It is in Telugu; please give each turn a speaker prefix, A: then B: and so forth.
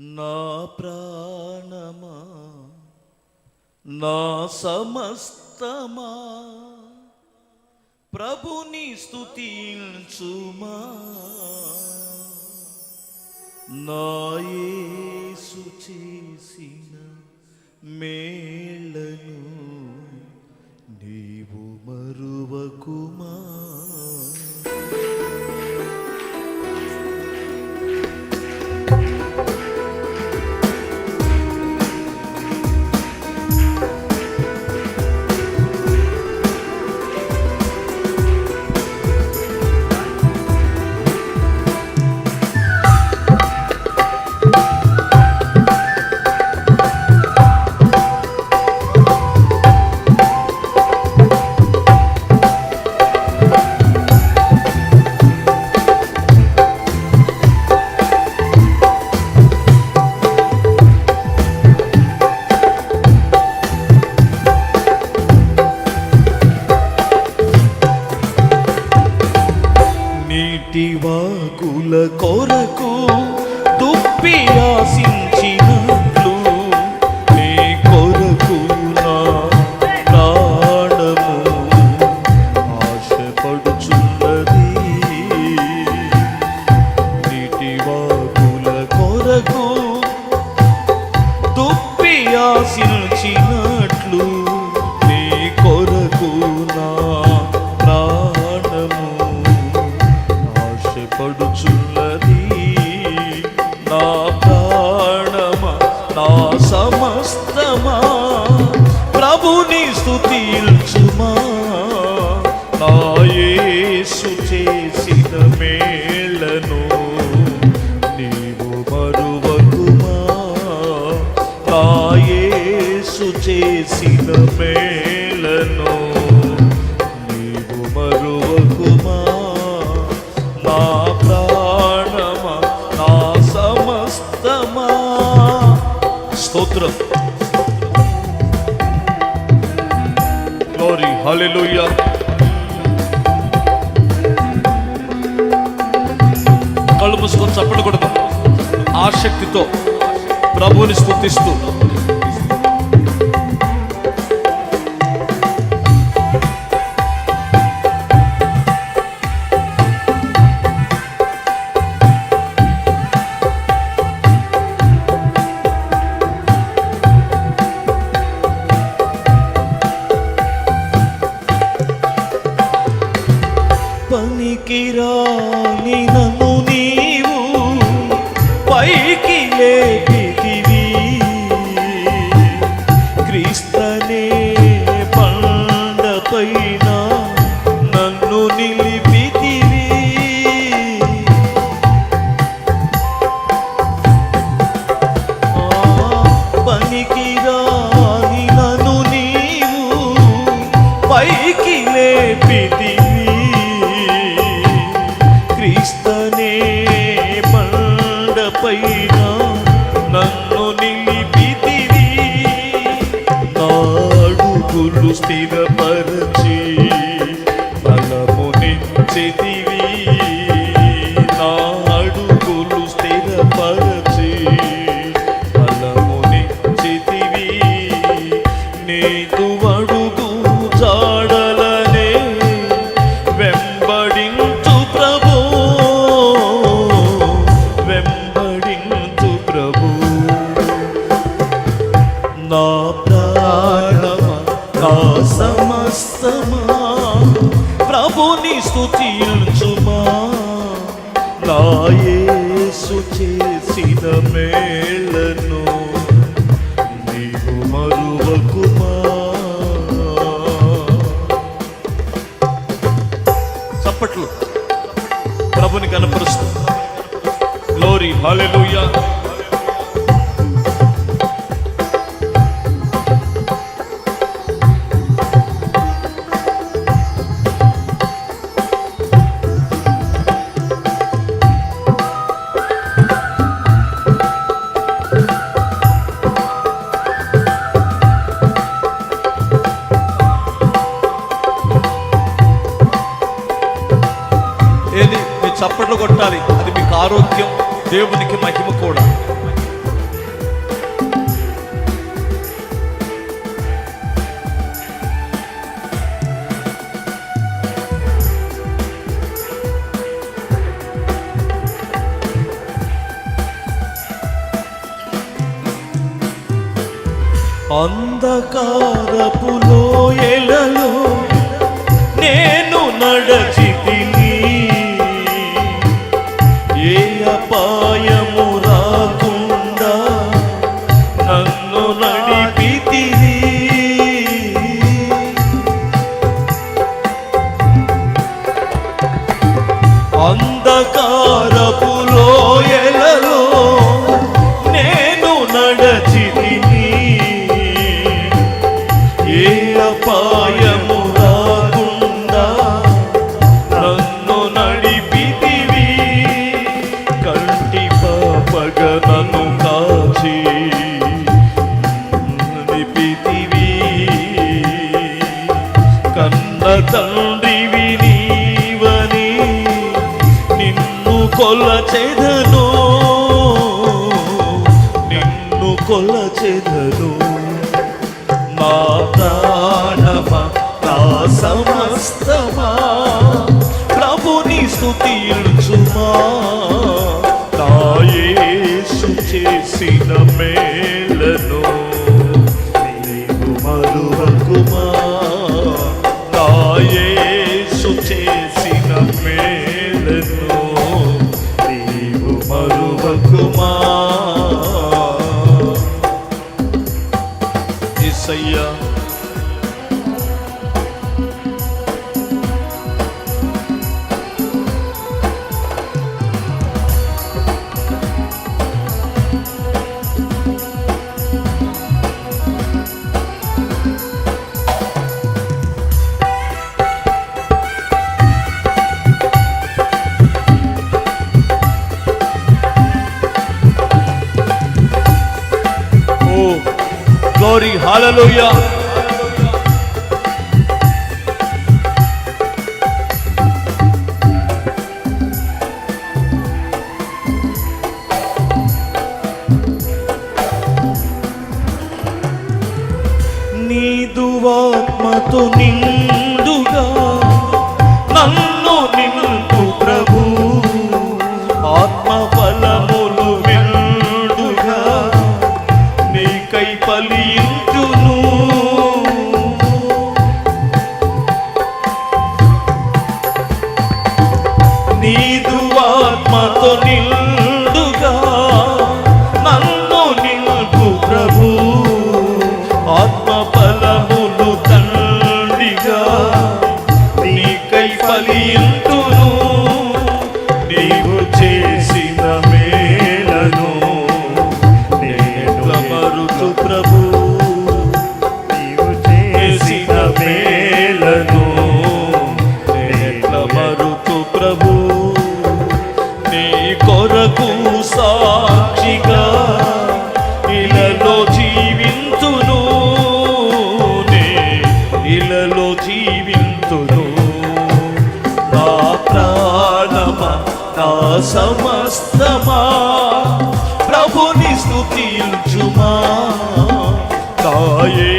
A: నా ప్రాణమా? నా సమస్తమా? ప్రభుని స్తుతించుమా? నాయేసు చేసిన మేళను నీవు మరువకుమా? నీటి వాగుల కొరకు దుప్పి రాసింది glory. Hallelujah. కళ్ళు మూసుకొని చప్పట్లు కొడతాం ఆసక్తితో ప్రభువుని స్థుతిస్తూ పనికిరాని నన్ను బండపైన నన్ను నిలిపితివి. నాడుగులు స్థిరపరచి బలమునిచ్చితివి నాడుగులు నా ప్రాణమా నా సమస్తమా? ప్రభుని స్తుతించుమా? నా యేసు చేసిన మేళను నీవు మరువకుమా? చప్పట్లు ప్రభుని కనపరుస్తూ. గ్లోరీ హాలెలూయా చప్పట్లు కొట్టాలి. అది మీకు ఆరోగ్యం దేవునికి మహిమ కూడా. అంధకారపులో ఎలలో నేను నడచ నడచితిని. ఏ అపాయము రాకుండా నన్ను నడిపితివి. కంటి పాపగనను కాచి నడిపితివి. కన్న తండ్రివి నీవని నిన్ను కొల్ల చేద కొలచెదరు మా ప్రాణమ నా సమస్తమా? గ్లోరీ హాలలోయ నీదు ఆత్మతో నిన్ను కై పలియును సమస్తమా? ప్రభుని స్థుతించుమా కాయే